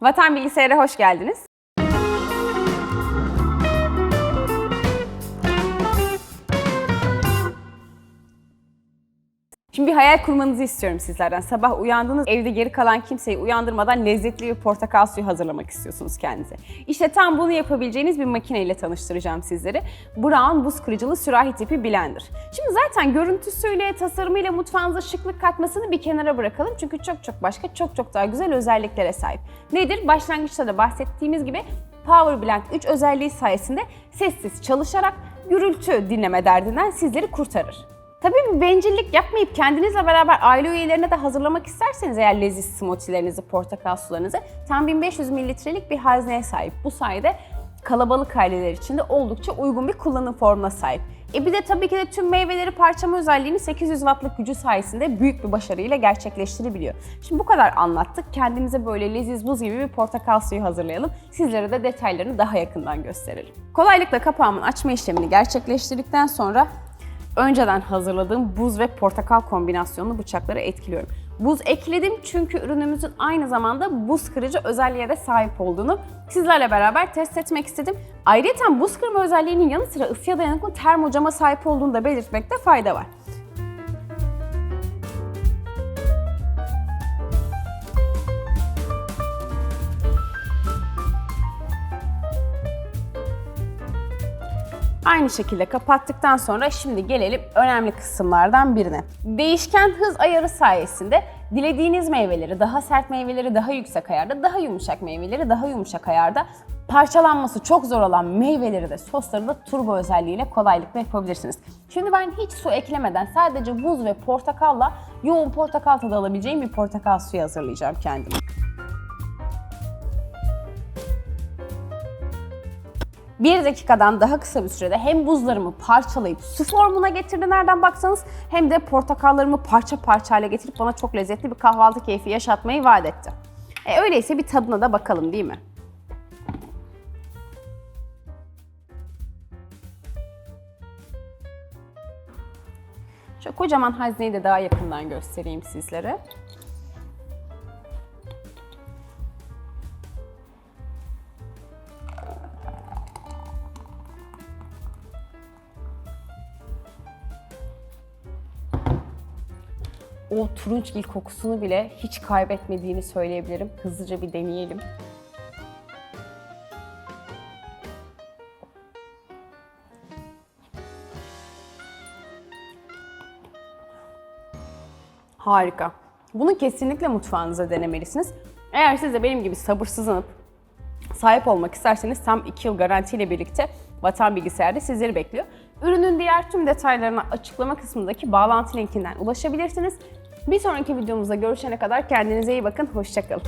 Vatan Bilgisayar'a hoş geldiniz. Şimdi bir hayal kurmanızı istiyorum sizlerden. Sabah uyandınız, evde geri kalan kimseyi uyandırmadan lezzetli bir portakal suyu hazırlamak istiyorsunuz kendinize. İşte tam bunu yapabileceğiniz bir makineyle tanıştıracağım sizleri. Brown buz kırıcılı sürahi tipi blender. Şimdi zaten görüntüsüyle, tasarımıyla mutfağınıza şıklık katmasını bir kenara bırakalım. Çünkü çok çok başka, çok çok daha güzel özelliklere sahip. Nedir? Başlangıçta da bahsettiğimiz gibi Power Blend 3 özelliği sayesinde sessiz çalışarak gürültü dinleme derdinden sizleri kurtarır. Tabii bir bencillik yapmayıp kendinizle beraber aile üyelerine de hazırlamak isterseniz eğer leziz smoothie'lerinizi, portakal sularınızı tam 1500 mililitrelik bir hazneye sahip. Bu sayede kalabalık aileler için de oldukça uygun bir kullanım formuna sahip. E bir de tabii ki de tüm meyveleri parçama özelliğini 800 wattlık gücü sayesinde büyük bir başarıyla gerçekleştirebiliyor. Şimdi bu kadar anlattık. Kendimize böyle leziz buz gibi bir portakal suyu hazırlayalım. Sizlere de detaylarını daha yakından gösterelim. Kolaylıkla kapağımın açma işlemini gerçekleştirdikten sonra önceden hazırladığım buz ve portakal kombinasyonlu bıçakları etkiliyorum. Buz ekledim çünkü ürünümüzün aynı zamanda buz kırıcı özelliğe de sahip olduğunu sizlerle beraber test etmek istedim. Ayrıca buz kırma özelliğinin yanı sıra ısıya dayanıklı termocama sahip olduğunu da belirtmekte fayda var. Aynı şekilde kapattıktan sonra şimdi gelelim önemli kısımlardan birine. Değişken hız ayarı sayesinde dilediğiniz meyveleri, daha sert meyveleri daha yüksek ayarda, daha yumuşak meyveleri daha yumuşak ayarda, parçalanması çok zor olan meyveleri de sosları da turbo özelliğiyle kolaylıkla yapabilirsiniz. Şimdi ben hiç su eklemeden sadece buz ve portakalla yoğun portakal tadı alabileceğim bir portakal suyu hazırlayacağım kendime. Bir dakikadan daha kısa bir sürede hem buzlarımı parçalayıp su formuna getirdi nereden baksanız hem de portakallarımı parça parça hale getirip bana çok lezzetli bir kahvaltı keyfi yaşatmayı vaat etti. E öyleyse bir tadına da bakalım değil mi? Şöyle kocaman hazneyi de daha yakından göstereyim sizlere. O turunçgil kokusunu bile hiç kaybetmediğini söyleyebilirim. Hızlıca bir deneyelim. Harika. Bunu kesinlikle mutfağınıza denemelisiniz. Eğer siz de benim gibi sabırsızlanıp sahip olmak isterseniz tam 2 yıl garantiyle birlikte Vatan Bilgisayar'da sizleri bekliyor. Ürünün diğer tüm detaylarına açıklama kısmındaki bağlantı linkinden ulaşabilirsiniz. Bir sonraki videomuzda görüşene kadar kendinize iyi bakın, hoşçakalın.